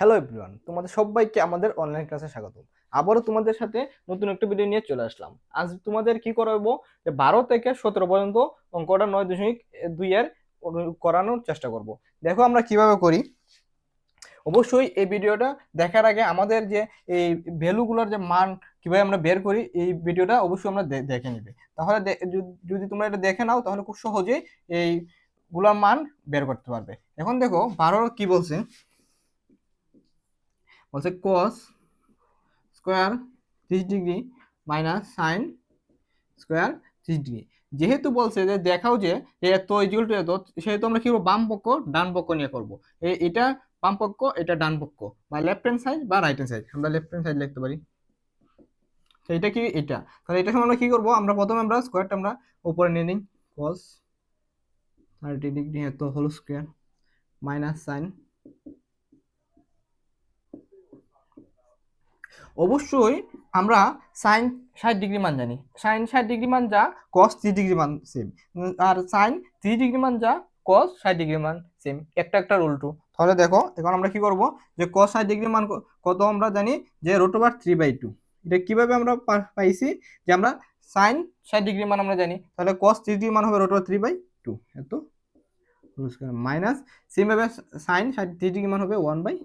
Hello everyone তোমাদের সবাইকে আমাদের অনলাইন ক্লাসে স্বাগত আবারও তোমাদের সাথে নতুন একটা ভিডিও নিয়ে চলে আসলাম। আজ তোমাদের কি করাবো? যে বারো থেকে সতেরো পর্যন্ত অঙ্কটা নয় দশমিক দুই এর করানোর চেষ্টা করব। দেখো আমরা কীভাবে করি। অবশ্যই এই ভিডিওটা দেখার আগে আমাদের যে এই ভ্যালুগুলোর যে মান কীভাবে আমরা বের করি, এই ভিডিওটা অবশ্যই আমরা দেখে নিবে। তাহলে যদি- তোমরা এটা দেখে নাও, তাহলে খুব সহজেই এই গুলার মান বের করতে পারবে। এখন দেখো, বারোর কি বলছে? বলছে cos স্কোয়ার ত্রিশ ডিগ্রি মাইনাস সাইন স্কোয়ার ত্রিশ ডিগ্রি। যেহেতু বলছে যে দেখাও যে এত ইকুয়াল টু এত সেহেতু আমরা কি করব? বাম পক্ষ, ডান পক্ষ নিয়ে করব। এটা বাম পক্ষ, এটা ডান পক্ষ, বা লেফট হ্যান্ড সাইড বা রাইট হ্যান্ড সাইড আমরা লেফট হ্যান্ড সাইড লিখতে পারি। তো এটা কি এটা? তাহলে এটা সময় আমরা কি করব? আমরা প্রথমে আমরা স্কোয়ারটা আমরা উপরে নিয়ে নিই। cos থার্টি ডিগ্রি এত হোল স্কোয়ার মাইনাস সাইন অবশ্যই আমরা সাইন ষাট ডিগ্রি মান জানি। সাইন ষাট ডিগ্রি মান যা কস ত্রিশ ডিগ্রি মান সেম আর সাইন ত্রিশ ডিগ্রি মান যা কস ষাট ডিগ্রি মান সেম একটা একটা উল্টো। তাহলে দেখো, এখন আমরা কি করব? যে কস ষাট ডিগ্রি মান কত আমরা জানি? যে root over three by two এটা কীভাবে আমরা পাইছি? যে আমরা সাইন ষাট ডিগ্রি মান আমরা জানি। তাহলে কস ত্রিশ ডিগ্রি মান হবে root over three by two এত। মাইনাস সেমভাবে সাইন ষাট ডিগ্রি মান হবে ওয়ান বাই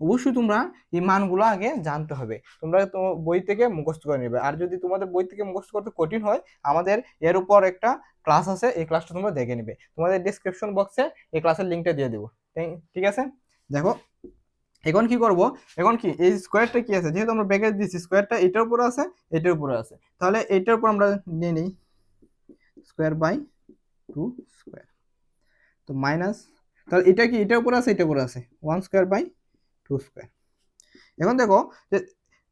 অবশ্যই তোমরা এই মানগুলো আগে জানতে হবে। তোমরা তো বই থেকে মুখস্থ করে নেবে। আর যদি তোমাদের বই থেকে মুখস্থ করতে কঠিন হয়, আমাদের এর উপর একটা ক্লাস আছে, এই ক্লাসটা তোমরা দেখে নেবে। তোমাদের ডিসক্রিপশন বক্সে এই ক্লাসের লিঙ্কটা দিয়ে দেবো। ঠিক- আছে? দেখো, এখন কি করব? এখন কি, এই স্কোয়ারটা কি আছে? যেহেতু আমরা ব্যাকেট দিচ্ছি স্কোয়ারটা এটার উপরে আছে, এটার উপরে আছে। তাহলে এটার উপর আমরা নিয়ে নিই। স্কোয়ার বাই টু স্কোয়ার তো মাইনাস তাহলে এটা কি, এটার উপরে আছে, এটার উপরে আছে। One square by two square এখন দেখো যে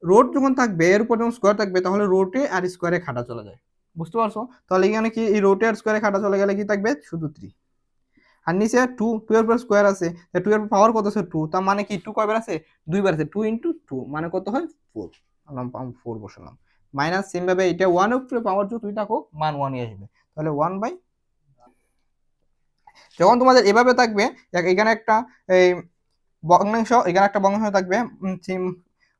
রোড যখন থাকবে এর উপর যখন স্কোয়ার থাকবে, তাহলে রোটে আর স্কোয়ারে খাটা চলে যায়। বুঝতে পারছ? তাহলে এখানে কি এই রোটে আর স্কোয়ারে খাটা চলে গেলে কি থাকবে? শুধু থ্রি আর নিচে টু টু এর পর স্কোয়ার আছে। টু এর পাওয়ার কত আছে? টু তার মানে কি টু কয়বার আছে? দুইবার আছে। টু ইন্টু টু মানে কত হয়? ফোর আমরা ফোর বসালাম। মাইনাস সেম ভাবে এটা ওয়ান উপরে পাওয়ার যদি তুই থাকো, মান ওয়ানই আসবে। তাহলে ওয়ান বাই যখন তোমাদের এভাবে থাকবে এখানে একটা এই ভগ্নাংশ এখানে একটা ভগ্নাংশ থাকবে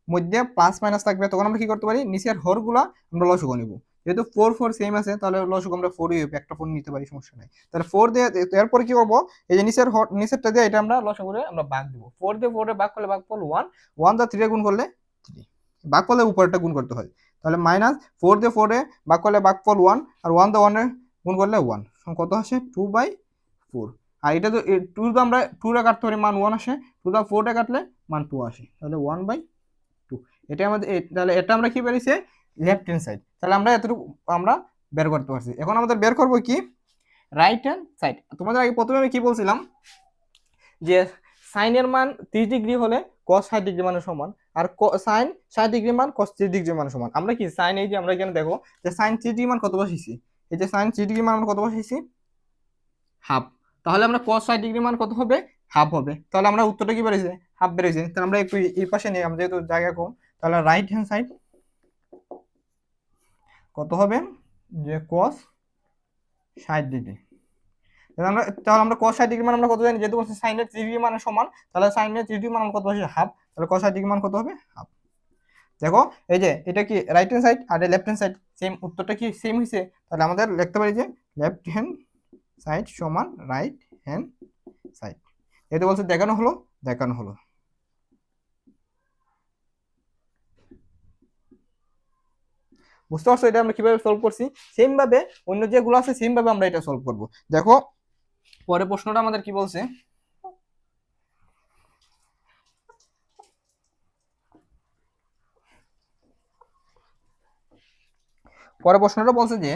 মধ্যে প্লাস মাইনাস থাকবে। তখন আমরা কি করতে পারি? নিচের হরগুলা আমরা লসগু নিব। যেহেতু ফোর ফোর সেম আছে, তাহলে লসগু আমরা ফোরই একটা ফোর নিতে পারি, সমস্যা নাই। তাহলে ফোর দিয়ে, এরপর কি করব? এই যে নিচের হর, নিচেরটা দিয়ে এটা আমরা লসগুরে আমরা ভাগ দিব। ফোর দিয়ে ফোরে ভাগ করলে ভাগ করলে ওয়ান ওয়ান দা থ্রি গুণ করলে থ্রি ভাগ করলে উপরেরটা গুণ করতে হয়। তাহলে মাইনাস ফোর দিয়ে ফোরে ভাগ করলে ভাগ ফল ওয়ান আর ওয়ান দা ওয়ানে গুণ করলে ওয়ান কত আসে? টু বাই ফোর আর এটা তো টু তো আমরা টুটা কাটতে পারি, মান ওয়ান আসে টু দা ফোরটা কাটলে মান টু আসে। তাহলে ওয়ান বাই টু এটা আমাদের তাহলে এটা আমরা কী পেরেছি? লেফট হ্যান্ড সাইড তাহলে আমরা এতটুকু, আমরা বের করতে পারছি। এখন আমাদের বের করব কি? রাইট হ্যান্ড সাইড তোমাদের আগে প্রথমে আমি কী বলছিলাম? যে সাইনের মান ত্রিশ ডিগ্রি হলে কস ষাট ডিগ্রি মানের সমান, আর সাইন ষাট ডিগ্রি মান কস ত্রিশ ডিগ্রি মানের সমান। আমরা কি সাইন এই যে আমরা এখানে দেখো, যে সাইন ত্রিশ ডিগ্রি মান কত বসেছি এই যে সাইন ত্রিশ ডিগ্রি মান আমরা কত বসেছি হাফ তাহলে আমরা cos ষাট ডিগ্রি মান কত হবে? হাফ হবে। তাহলে আমরা উত্তরটা কি বেরিয়েছে? হাফ বেরিয়েছে। তাহলে আমরা একটু এই পাশে নিই, আমরা যেহেতু জায়গা কম, তাহলে রাইট হ্যান্ড সাইড কত হবে? যে cos ষাট ডিগ্রি আমরা, তাহলে আমরা cos ষাট ডিগ্রি মান আমরা কত জানি? যেহেতু বলছে সাইনের ত্রিশ ডিগ্রি মানের সমান, তাহলে সাইনের ত্রিশ ডিগ্রি মান কত বসে হাফ তাহলে cos ষাট ডিগ্রি মান কত হবে? হাফ দেখো, এই যে, এটা কি রাইট হ্যান্ড সাইড আর লেফট হ্যান্ড সাইড সেম উত্তরটা কি সেম হয়েছে তাহলে আমাদের লিখতে পারি যে লেফট হ্যান্ড সাইড সমান রাইট হ্যান্ড সাইড। এটা বলছে দেখানো হলো দেখানো হলো। বুঝতে পারছ এটা আমরা কীভাবে সলভ করছি? সেম ভাবে অন্য যেগুলো আছে সেম ভাবে আমরা এটা সলভ করব। দেখো পরে প্রশ্নটা আমাদের কি বলছে? পরে প্রশ্নটা বলছে যে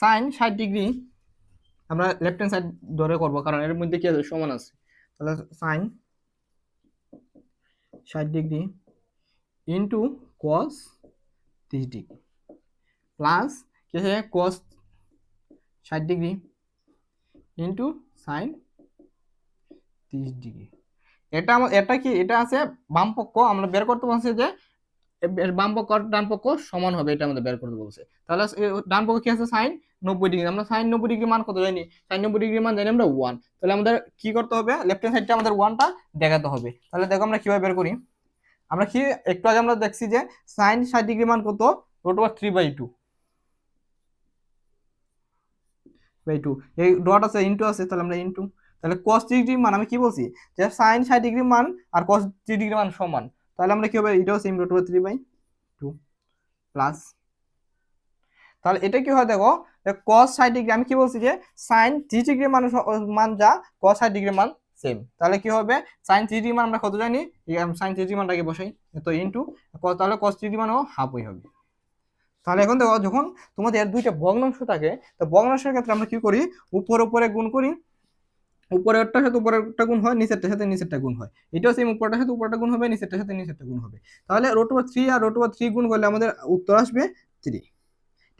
সাইন ষাট ডিগ্রি আমরা লেফট হ্যান্ড সাইড ধরে করব, কারণ এর মধ্যে কি আছে? সমান আছে। তাহলে সাইন ষাট ডিগ্রি ইন্টু কস তিরিশ ডিগ্রি প্লাস কি আছে? কস ষাট ডিগ্রি ইন্টু সাইন তিরিশ ডিগ্রি এটা এটা কি এটা আছে বাম পক্ষ, আমরা বের করতে পারছি যে বাম পক্ষ আর ডান পক্ষ সমান হবে, এটা আমাদের বের করতে বলছে। তাহলে ডান পক্ষ কি আছে? সাইন নব্বই ডিগ্রি। আমরা সাইন নব্বই ডিগ্রি মান কত জানি? সাইন নব্বই ডিগ্রি মান জানি আমরা ওয়ান তাহলে আমাদের কি করতে হবে? লেফট হ্যান্ড সাইডটা আমাদের ওয়ানটা দেখাতে হবে। তাহলে দেখো আমরা কীভাবে বের করি। আমরা কি, একটু আগে আমরা দেখছি যে সাইন ষাট ডিগ্রি মান কত? Root over three by two by two এই ডট আছে ইন্টু আছে, তাহলে আমরা ইন্টু তাহলে কস ডিগ্রি মান আমি কি বলছি? যে সাইন ষাট ডিগ্রি মান আর কস ডিগ্রি মান সমান। তাহলে আমরা কি হবে? এটাও same root over three by two plus তাহলে এটা কি হয় দেখো? কস ষাট ডিগ্রি আমি কি বলছি যে সাইন থ্রি ডিগ্রি মান মান যা কস ষাট ডিগ্রি মান সেম তাহলে কি হবে? সাইন থ্রি ডিগ্রি মান আমরা কত জানি? সাইন থ্রি ডিগ্রি মানটাকে বসাই। তো ইন্টু তাহলে কস থ্রি ডিগ্রি মানও হাফই হবে। তাহলে এখন দেখো, যখন তোমাদের দুইটা ভগ্নাংশ থাকে, তো ভগ্নাংশের ক্ষেত্রে আমরা কি করি? উপর উপরে গুণ করি। উপরেরটার সাথে উপরেরটা গুণ হয় নিচেরটার সাথে নিচেরটা গুণ হয়। এটাও সেম উপরটার সাথে উপরটা গুণ হবে নিচেরটার সাথে নিচেরটা গুণ হবে। তাহলে রোট ওভার থ্রি আর রোট ওভার থ্রি গুণ করলে আমাদের উত্তর আসবে থ্রি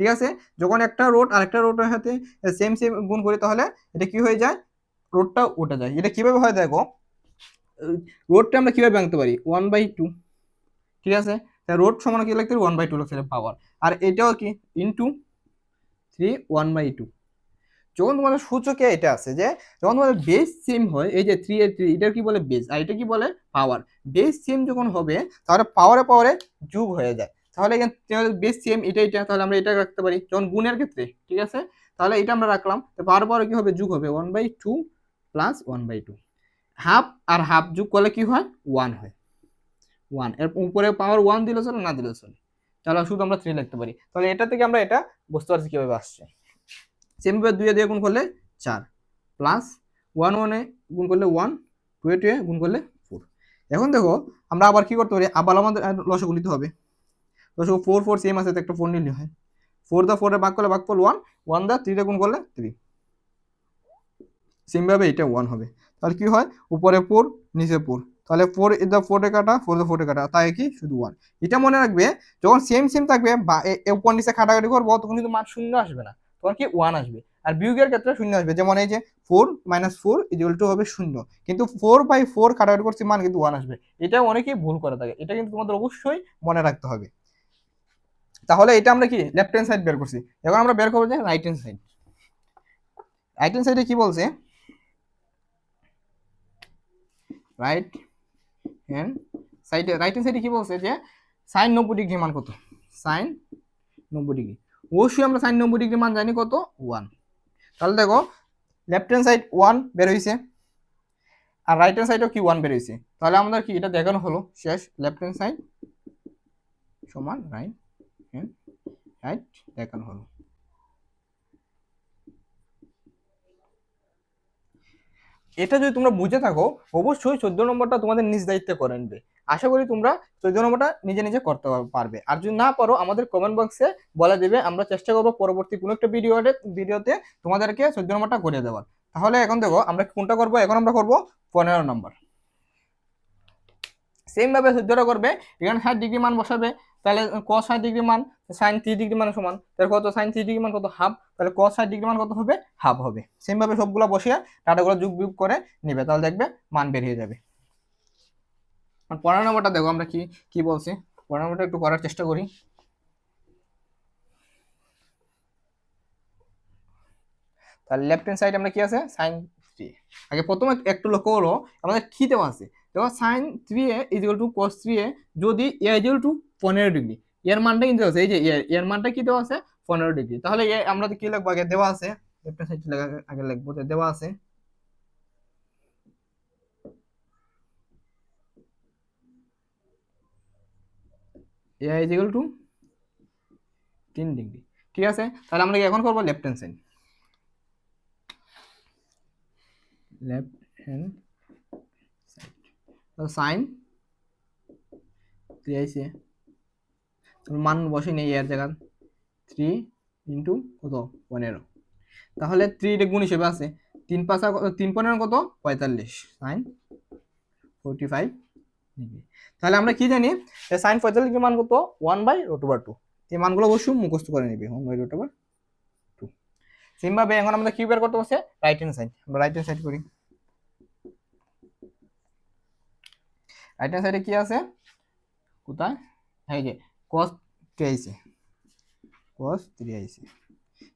ঠিক আছে? যখন একটা রোড আর একটা রোডের সাথে সেম সেম গুণ করি, তাহলে এটা কি হয়ে যায়? রোডটা উঠে যায়। এটা কীভাবে হয় দেখো? রোডটা আমরা কীভাবে ভাঙতে পারি? ওয়ান বাই টু ঠিক আছে? রোড সমান কি লাগতে ওয়ান বাই টু লাগছে পাওয়ার আর এটাও কি? Into three one by two যখন তোমাদের সূচকে এটা আছে যে, যখন তোমাদের বেস সেম হয়, এই যে থ্রি এর থ্রি এটা কি বলে বেস আর এটা কি বলে পাওয়ার বেস সেম যখন হবে, তাহলে পাওয়ারে পাওয়ারে যোগ হয়ে যায়। তাহলে এখানে বেস সেম এটা এটা, তাহলে আমরা এটা রাখতে পারি যখন গুণের ক্ষেত্রে, ঠিক আছে? তাহলে এটা আমরা রাখলাম। তো পাওয়ারে কি হবে? যোগ হবে one by two plus one by two half R half যোগ করলে কি হয়? ওয়ান হয়। ওয়ানের উপরে পাওয়ার ওয়ান দিলে চলে, না দিলে চলে। তাহলে শুধু আমরা থ্রি লিখতে পারি। তাহলে এটা থেকে আমরা এটা বুঝতে পারছি কীভাবে আসছে। সেমভাবে দুয়ে দিয়ে গুণ করলে চার। প্লাস ওয়ান ওয়ানে গুণ করলে ওয়ান টুয়ে টুয়ে গুণ করলে ফোর এখন দেখো, আমরা আবার কি করতে পারি? আবার আমাদের লসগু নিতে হবে। লসগু ফোর ফোর সেম আছে, তো একটা ফোর নিলে হয়। ফোর দা ফোরে ভাগ করলে ভাগ করলে ওয়ান ওয়ান দা থ্রিতে গুণ করলে থ্রি সেমভাবে এটা ওয়ান হবে। তাহলে কি হয়? উপরে ফোর নিচে ফোর তাহলে ফোর দা ফোরে কাটা ফোর দা ফোরে কাটা। তাই কি? শুধু ওয়ান এটা মনে রাখবে, যখন সেম সেম থাকবে, বা উপর নিচে কাটাকাটি করব, তখন কিন্তু মান শূন্য আসবে না। তখন কি ওয়ান আসবে? আর বিয়োগের ক্ষেত্রে শূন্য আসবে। যেমন এই যে four minus four equal to হবে শূন্য। কিন্তু ফোর বাই ফোর কাটাকাটি করছি মান কিন্তু ওয়ান আসবে। এটা অনেকেই ভুল করে থাকে। এটা কিন্তু তোমাদের অবশ্যই মনে রাখতে হবে। তাহলে এটা আমরা কি লেফট হ্যান্ড সাইড বের করছি। এখন আমরা বের করব যে right hand side right hand সাইডে কি বলছে? রাইট হ্যান্ড সাইডে রাইট হ্যান্ড সাইডে কি বলছে যে সাইন নব্বই ডিগ্রি মান কত? সাইন নব্বই ডিগ্রি অবশ্যই আমরা সাইন নব্বই ডিগ্রি মান জানি কত? ওয়ান তাহলে দেখো লেফট হ্যান্ড সাইড ওয়ান বের হয়েছে আর রাইট হ্যান্ড সাইডও কি ওয়ান বের হয়েছে তাহলে আমাদের কি এটা দেখানো হলো? শেষ লেফট হ্যান্ড সাইড সমান রাইট হ্যান্ড রাইট দেখানো হলো। এটা যদি তোমরা বুঝে থাকো, অবশ্যই চোদ্দ নম্বরটা তোমাদের নিজ দায়িত্বে করে নেবে। আশা করি তোমরা নম্বরটা নিজে নিজে করতে পারবে। আর যদি না পারো, আমাদের কমেন্ট বক্সে বলে দেবে, আমরা চেষ্টা করব পরবর্তী কোনো একটা ভিডিওতে ভিডিওতে তোমাদেরকে নম্বরটা করে দেওয়ার। তাহলে এখন দেখো, আমরা কোনটা করব? এখন আমরা করব পনেরো নম্বর সেম ভাবে চোদ্দটা করবে এখানে ষাট ডিগ্রি মান বসাবে, তাহলে কস ষাট ডিগ্রি মান সাইন থ্রি ডিগ্রি মান সমান, তাহলে কত? সাইন থ্রি ডিগ্রি মান কত? হাফ তাহলে কস ষাট ডিগ্রি মান কত হবে? হাফ হবে। সেমভাবে সবগুলো বসিয়ে ডাটাগুলো যুগ বিয়োগ করে নেবে, তাহলে দেখবে মান বেরিয়ে যাবে। পনেরো নম্বরটা দেখো, আমরা কি কি বলছি? পনেরো নম্বরটা একটু করার চেষ্টা করি। তাহলে লেফট হ্যান্ড সাইড আমরা কি আছে? সাইন থ্রি আগে প্রথমে একটু লক্ষ্য করো, আমাদের কি দেওয়া আছে? দেখো sine three A equal to cos three A যদি এ ইজিক্যাল টু পনেরো ডিগ্রি এর মানটা কিন্তু আছে, এই যে এর মানটা কি দেওয়া আছে? পনেরো ডিগ্রি তাহলে আমরা কি লিখব? আগে দেওয়া আছে লেফট হ্যান্ড সাইড আগে লিখব দেওয়া আছে। এ ইজিক্যাল টু তিন ডিগ্রি ঠিক আছে? তাহলে আমরা কি এখন করব? Left hand side left hand side sine three আইসে মান বসে নেই এর জায়গা থ্রি ইন্টু কত? পনেরো। তাহলে থ্রি গুণ হিসেবে আছে। তিন পাঁচা তিন পনেরো কত? পঁয়তাল্লিশ। সাইন ফোরটি ফাইভ ডিগ্রি তাহলে আমরা কি জানি? সাইন পঁয়তাল্লিশ মান কত one by root over two এই মানগুলো অবশ্যই মুখস্থ করে নিবে one by root over two সেমভাবে এখন আমরা কি বের করতে বসে? রাইট হ্যান্ড সাইড আমরা রাইট হ্যান্ড সাইড করি। রাইট হ্যান্ড সাইডে কি আছে? কোথায়? এই যে কস থ্রি আইছে কস থ্রি আইছে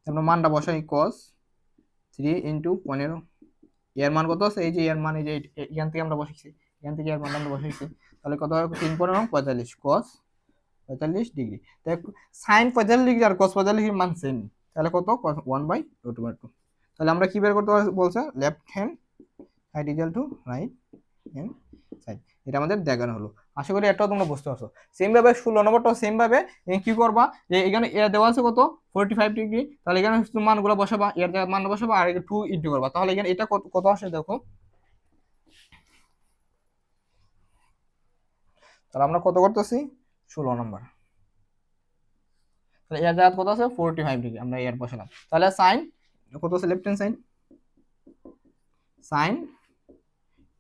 আমরা মানটা বসাই কস থ্রি ইন্টু পনেরো। এর মান কত আছে? এই যে এর মান, এই যে এখান থেকে আমরা বসেছি। এখান থেকে মান আমরা বসেছি। তাহলে কত হবে তিন পনেরো, পঁয়তাল্লিশ। কস পঁয়তাল্লিশ ডিগ্রি তাই সাইন পঁয়তাল্লিশ ডিগ্রি আর কস পঁয়তাল্লিশ ডিগ্রি মান সেম তাহলে কত? One by root over two তাহলে আমরা কি বের করতে বলছে? Left hand side equal to right hand side এটা আমাদের দেখানো হলো। আশা করি এটাও তোমরা বুঝতে পারছ। সেমভাবে ষোলো নম্বরটাও সেম ভাবে এ কি করবা? যে এখানে এর দেওয়া আছে কত? ফোরটি ফাইভ ডিগ্রি তাহলে এখানে মানগুলো বসাবা এর মান বসাবা, আর টু ইন্টু করবা। তাহলে এখানে এটা কত আসে দেখো? তাহলে আমরা কত করতেছি? ষোলো নম্বর। তাহলে এর জায়গা কত আছে? ফোরটি ফাইভ ডিগ্রি আমরা এর বসালাম তাহলে সাইন কত আছে? লেফট হ্যান্ড সাইন সাইন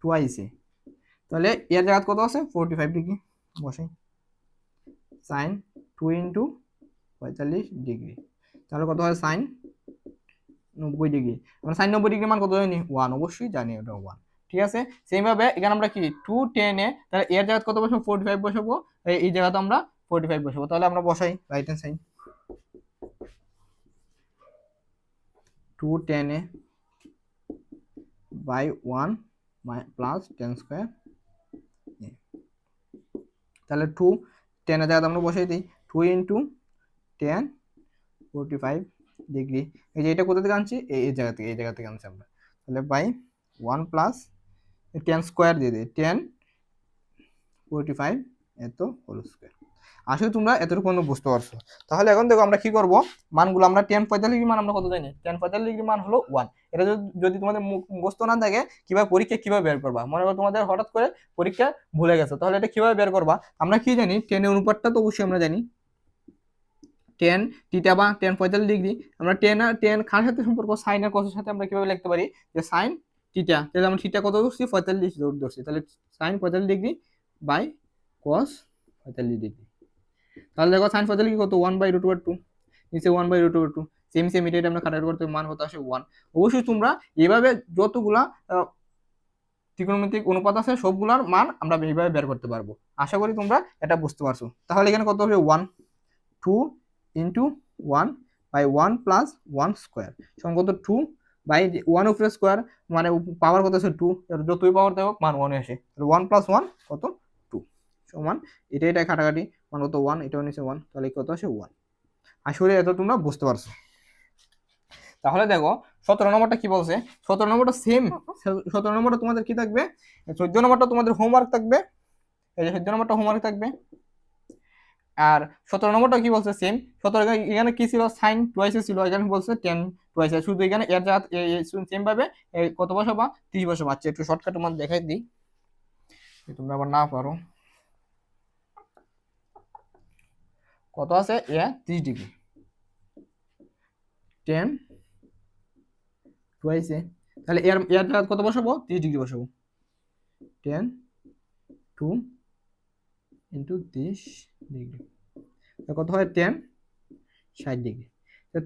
টুয়াইসে তাহলে এর জায়গা কত আছে? ফোরটি ফাইভ ডিগ্রি বসাই সাইন টু ইন্টু পঁয়তাল্লিশ ডিগ্রি তাহলে কত হয়? সাইন নব্বই ডিগ্রি আমরা সাইন নব্বই ডিগ্রি মান কত জানি? ওয়ান অবশ্যই জানি ওটা ওয়ান ঠিক আছে? সেইভাবে এখানে আমরা কি? টু টেনে তাহলে এর জায়গা কত বসাবো? ফোরটি ফাইভ বসাবো। এই- জায়গাতে আমরা ফোরটি ফাইভ বসাবো। তাহলে আমরা বসাই রাইট হ্যান্ড সাইন টু টেনে by one plus tan square তাহলে টু টেনের জায়গাতে আমরা বসাই দিই। Two into tan forty five degree এই যে এটা কোথা থেকে আনছি? এই জায়গা থেকে এই জায়গা থেকে আনছি আমরা। তাহলে by one plus tan square দিয়ে দিই টেন ফোরটি ফাইভ এত হোল স্কোয়ার আসলে তোমরা এতটুকু পর্যন্ত বুঝতে পারছ। তাহলে এখন দেখো আমরা কি করব? মানগুলো আমরা টেন পঁয়তাল্লিশ ডিগ্রি মান আমরা কত জানি? টেন পঁয়তাল্লিশ ডিগ্রি মান হলো ওয়ান এটা যদি তোমাদের মুখ- মুখস্থ না থাকে, কীভাবে পরীক্ষা, কীভাবে বের করবা? মনে করো তোমাদের হঠাৎ করে পরীক্ষা ভুলে গেছো, তাহলে এটা কীভাবে বের করবা? আমরা কি জানি টেনের অনুপাতটা তো অবশ্যই আমরা জানি। টেন টিটা বা টেন পঁয়তাল্লিশ ডিগ্রি, আমরা টেন আর টেন খার সাথে সম্পর্ক সাইন আর সাথে আমরা কীভাবে লিখতে পারি? যে সাইন টিটা তাহলে আমরা টিটা কত ধরছি? পঁয়তাল্লিশ ধর- ধরছি। তাহলে সাইন পঁয়তাল্লিশ ডিগ্রি বাই কস পঁয়তাল্লিশ ডিগ্রি তাহলে দেখো সাইন পঁয়তাল্লিশ কত? One by root over two নিচে one by root over two same same এটা আমরা কাটার করতে মান কত আসে ওয়ান অবশ্যই তোমরা এভাবে যতগুলা ত্রিকোণমিতিক অনুপাত আছে, সবগুলার মান আমরা এইভাবে বের করতে পারব। আশা করি তোমরা এটা বুঝতে পারছ। তাহলে এখানে কত হবে? One two into one by one plus one square কত? টু বাই ওয়ান উপরে স্কোয়ার মানে পাওয়ার কত আছে? টু যতই পাওয়ার দেবো মান ওয়ানে আসে। ওয়ান প্লাস ওয়ান কত? টু সমান এটা এটা কাটাকাটি মান কত? ওয়ান এটাও নিচে ওয়ান তাহলে কত আসে? ওয়ান আসলে এত তোমরা বুঝতে পারছ। তাহলে দেখো, সতেরো নম্বরটা কি বলছে? সতেরো নম্বরটা সেম সতেরো নম্বরটা তোমাদের কি থাকবে? চোদ্দ নম্বরটা তোমাদের হোমওয়ার্ক থাকবে। এই যে চোদ্দ নম্বরটা হোমওয়ার্ক থাকবে। আর সতেরো নম্বরটা কি বলছে? সেম সতেরো এখানে কি ছিল? সাইন টুয়াইসে ছিল। এখানে বলছে টেন টুয়াইসে শুধু এখানে এর যা সেম ভাবে কত বছর বা তিরিশ বছর বাচ্চা একটু শর্টকাট তোমার দেখাই দিই। তোমরা আবার না পারো। কত আছে? এ ত্রিশ ডিগ্রি। টেন টুয়াইসে তাহলে এর এর জায়গা কত বসাবো? ত্রিশ ডিগ্রি বসাবো। টেন টু ইন্টু ত্রিশ ডিগ্রি। কত হয়? টেন ষাট ডিগ্রি।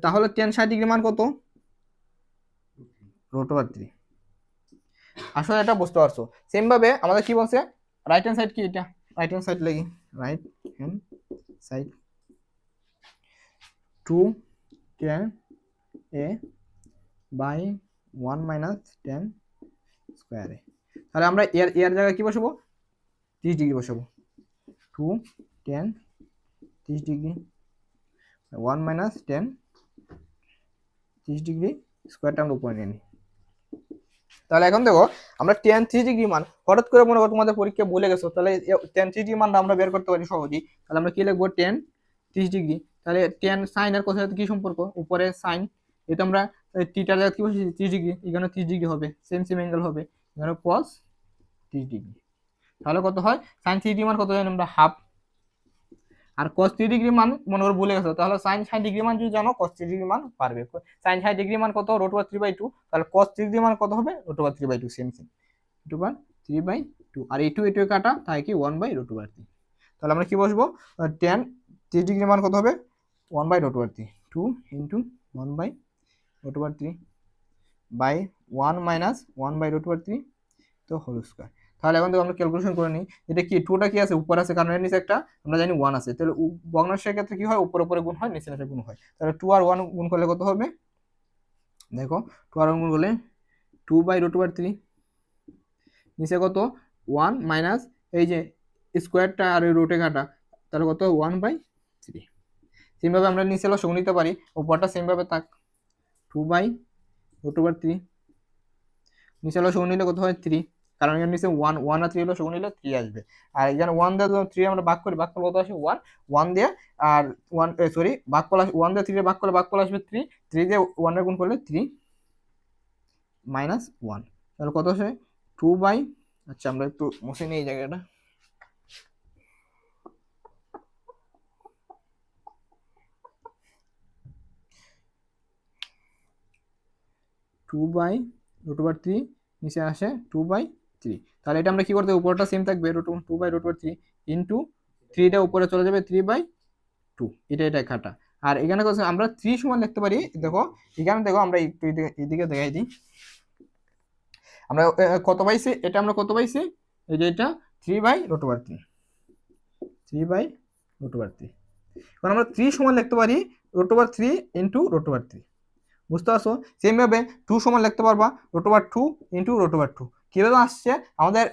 তাহলে টেন ষাট ডিগ্রি মান কত? রোট ওভার থ্রি আসলে এটা বুঝতে পারছ। সেম ভাবে আমাদের কি বলছে? রাইট হ্যান্ড সাইড কি এটা? রাইট হ্যান্ড সাইড লাগি। Right hand side two tan A by one minus tan square তাহলে আমরা এর এর জায়গায় কি বসাবো? ত্রিশ ডিগ্রি বসাবো। টু টেন ত্রিশ ডিগ্রি ওয়ান মাইনাস টেন ত্রিশ ডিগ্রি স্কোয়ারটা আমরা উপরে নিয়ে নিই। তাহলে এখন দেখো, আমরা টেন থ্রি ডিগ্রি মান, হঠাৎ করে মনে করো তোমাদের পরীক্ষা বলে গেছো, তাহলে টেন থ্রি ডিগ্রি মানটা আমরা বের করতে পারি সহজেই। তাহলে আমরা কি লিখব? টেন ত্রিশ ডিগ্রি তাহলে টেন সাইন আর কোথায় কি সম্পর্ক? উপরে সাইন এটা আমরা টিটার জায়গা কি বসেছি? ত্রিশ ডিগ্রি এখানে ত্রিশ ডিগ্রি হবে। সেম সেম অ্যাঙ্গেল হবে। এখানে কস ত্রিশ ডিগ্রি তাহলে কত হয়? সাইন থ্রি ডিগ্রি মান কত জানি আমরা? হাফ আর কস থ্রি ডিগ্রি মান মনে করে ভুলে গেছো, তাহলে সাইন ষাট ডিগ্রি মান যদি জানো কস থ্রি ডিগ্রি মান পারবে। সাইন ষাট ডিগ্রি মান কত? Root over three by two তাহলে কস থ্রি ডিগ্রি মান কত হবে? Root over three by two same same root over three by two আর এই টু এই টু কাটা তাই কি? One by root over three তাহলে আমরা কি বসবো? টেন থ্রি ডিগ্রি মান কত হবে? One by root over three two into one by root over three by one minus one by root over three তো হোল স্কোয়ার তাহলে এখন থেকে আমরা ক্যালকুলেশন করে নিই, এটা কি টুটা কি আছে? উপর আছে কারণ এর নিচে একটা, আমরা জানি ওয়ান আছে। তাহলে ভগ্নাংশের ক্ষেত্রে কি হয়? উপর, উপরে গুণ হয়, নিচে নিচে গুণ হয়। তাহলে টু আর ওয়ান গুণ করলে কত হবে? দেখো টু আর ওয়ান গুণ করলে two by root over three নিচে কত? ওয়ান মাইনাস এই যে স্কোয়ারটা আর ওই রুটে কাটা, তাহলে কত? ওয়ান বাই থ্রি সেমভাবে আমরা নিচে লসগু নিতে পারি, উপরটা সেমভাবে থাক। Two by root over three নিচে লসগু নিলে কত হয়? থ্রি কারণ এখানে নিচে ওয়ান ওয়ান আর থ্রি লসগু নিলে থ্রি আসবে। আর এখানে ওয়ান দিয়ে থ্রি আমরা ভাগ করি ভাগ করলে কত আসে? ওয়ান ওয়ান দিয়ে, আর ওয়ান সরি ভাগ করলে ওয়ান দিয়ে থ্রি ভাগ করলে ভাগ করলে আসবে থ্রি থ্রি দিয়ে ওয়ানের গুণ করলে থ্রি মাইনাস ওয়ান তাহলে কত আসে? টু বাই আচ্ছা আমরা একটু মুছে নিই এই জায়গাটা। Two by root over three নিচে আসে টু বাই থ্রি তাহলে এটা আমরা কি করতে? উপরটা সেম থাকবে root two by root three into থ্রিটা উপরে চলে যাবে থ্রি বাই টু এটা এটা খাটা আর এখানে আমরা থ্রি সমান লিখতে পারি। দেখো, এখানে দেখো, আমরা একটু এদিকে- দেখাই দিই। আমরা কত পাইছি? এটা আমরা কত পাইছি? এই যে এটা three by root over three three by root over three এখন আমরা থ্রি সমান লিখতে পারি root over three into root over three বুঝতে পারছ? সেমভাবে টু সমান লিখতে পারবা root over two into root over two কীভাবে আসছে? আমাদের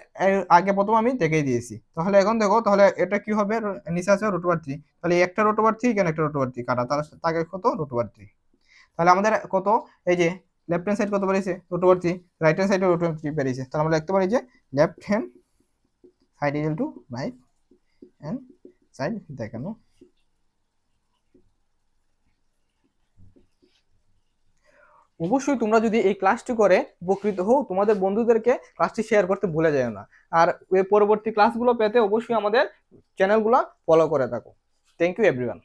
আগে প্রথম আমি দেখিয়ে দিয়েছি। তাহলে এখন দেখো, তাহলে এটা কি হবে? নিচে আছে রুট ওভার থ্রি তাহলে একটা রুট ওভার থ্রি কেন একটা রুট ওভার থ্রি কাটা। তার তাকে কত? রুট ওভার থ্রি তাহলে আমাদের কত? এই যে লেফট হ্যান্ড সাইড কত বেরিয়েছে? Root over three right hand সাইডে রুট ওভার থ্রি বেরিয়েছে। তাহলে আমরা লিখতে পারি যে left hand side equal to right hand side দেখানো অবশ্যই তোমরা যদি এই ক্লাসটি করে উপকৃত হও, তোমাদের বন্ধুদেরকে ক্লাসটি শেয়ার করতে ভুলে যায় না। আর পরবর্তী ক্লাসগুলো পেতে অবশ্যই আমাদের চ্যানেলগুলো ফলো করে থাকো। Thank you everyone